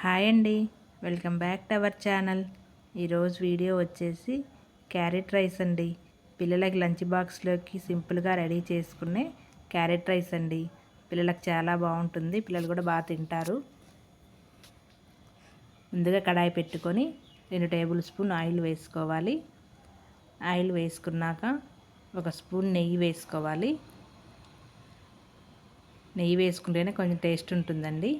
Hi అండి. Welcome back to our channel. ఈరోజు video వచ్చేసి క్యారెట్ రైస్ అండి. పిల్లలకి లంచ్ బాక్స్లోకి సింపుల్గా రెడీ చేసుకునే క్యారెట్ రైస్ అండి. పిల్లలకు చాలా బాగుంటుంది. పిల్లలు కూడా బాగా తింటారు. ముందుగా కడాయి పెట్టుకొని రెండు టేబుల్ స్పూన్ ఆయిల్ వేసుకోవాలి. ఆయిల్ వేసుకున్నాక ఒక స్పూన్ నెయ్యి వేసుకోవాలి. నెయ్యి వేసుకుంటేనే కొంచెం టేస్ట్ ఉంటుందండి.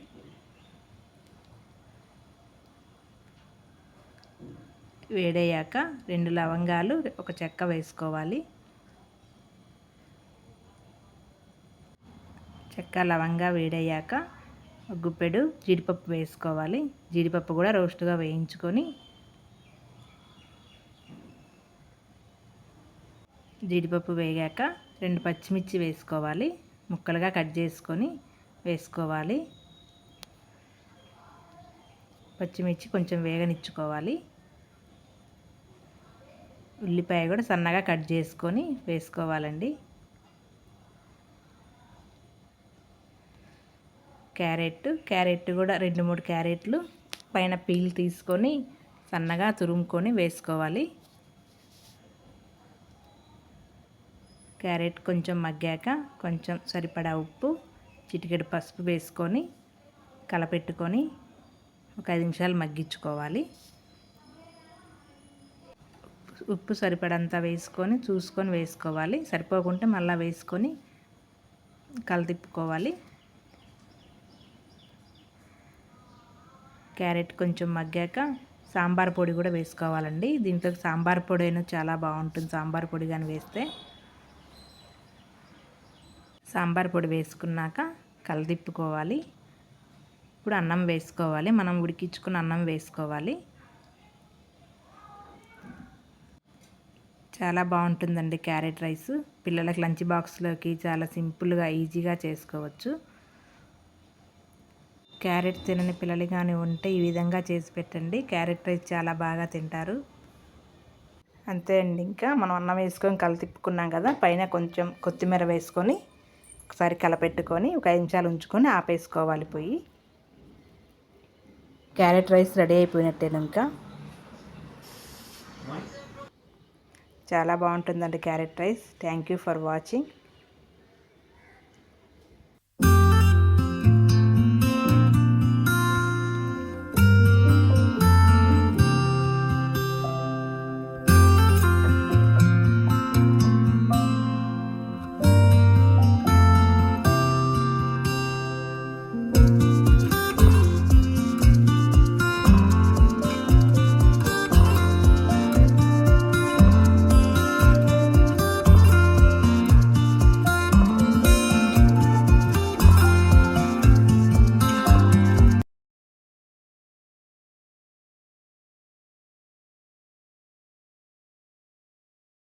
వేడయ్యాక రెండు లవంగాలు ఒక చెక్క వేసుకోవాలి. చెక్క లవంగా వేడయ్యాక గుప్పెడు జీడిపప్పు వేసుకోవాలి. జీడిపప్పు కూడా రోస్ట్గా వేయించుకొని జీడిపప్పు వేగాక రెండు పచ్చిమిర్చి వేసుకోవాలి. ముక్కలుగా కట్ చేసుకొని వేసుకోవాలి. పచ్చిమిర్చి కొంచెం వేగనిచ్చుకోవాలి. ఉల్లిపాయ కూడా సన్నగా కట్ చేసుకొని వేసుకోవాలండి. క్యారెట్ క్యారెట్ కూడా రెండు మూడు క్యారెట్లు పైన పీల్ తీసుకొని సన్నగా తురుముకొని వేసుకోవాలి. క్యారెట్ కొంచెం మగ్గాక కొంచెం సరిపడా ఉప్పు చిటికెడు పసుపు వేసుకొని కలపెట్టుకొని ఒక ఐదు నిమిషాలు మగ్గించుకోవాలి. ఉప్పు సరిపడంత వేసుకొని చూసుకొని వేసుకోవాలి. సరిపోకుంటే మళ్ళీ వేసుకొని కలదిప్పుకోవాలి క్యారెట్ కొంచెం మగ్గాక సాంబార్ పొడి కూడా వేసుకోవాలండి. దీంట్లో సాంబార్ పొడి అయినా చాలా బాగుంటుంది. సాంబార్ పొడి కానీ వేస్తే సాంబార్ పొడి వేసుకున్నాక కలదిప్పుకోవాలి ఇప్పుడు అన్నం వేసుకోవాలి. మనం ఉడికించుకున్న అన్నం వేసుకోవాలి. చాలా బాగుంటుందండి క్యారెట్ రైస్. పిల్లలకి లంచ్ బాక్స్లోకి చాలా సింపుల్గా ఈజీగా చేసుకోవచ్చు. క్యారెట్ తినని పిల్లలు కానీ ఉంటే ఈ విధంగా చేసి పెట్టండి. క్యారెట్ రైస్ చాలా బాగా తింటారు. అంతే అండి ఇంకా. మనం అన్నం వేసుకొని కల తిప్పుకున్నాం కదా పైన కొంచెం కొత్తిమీర వేసుకొని ఒకసారి కలపెట్టుకొని ఒక ఐదు నిమిషాలు ఉంచుకొని ఆపేసుకోవాలి పోయి క్యారెట్ రైస్ రెడీ అయిపోయినట్టే ఇంకా? చాలా బాగుంటుందండి carrot rice. Thank you for watching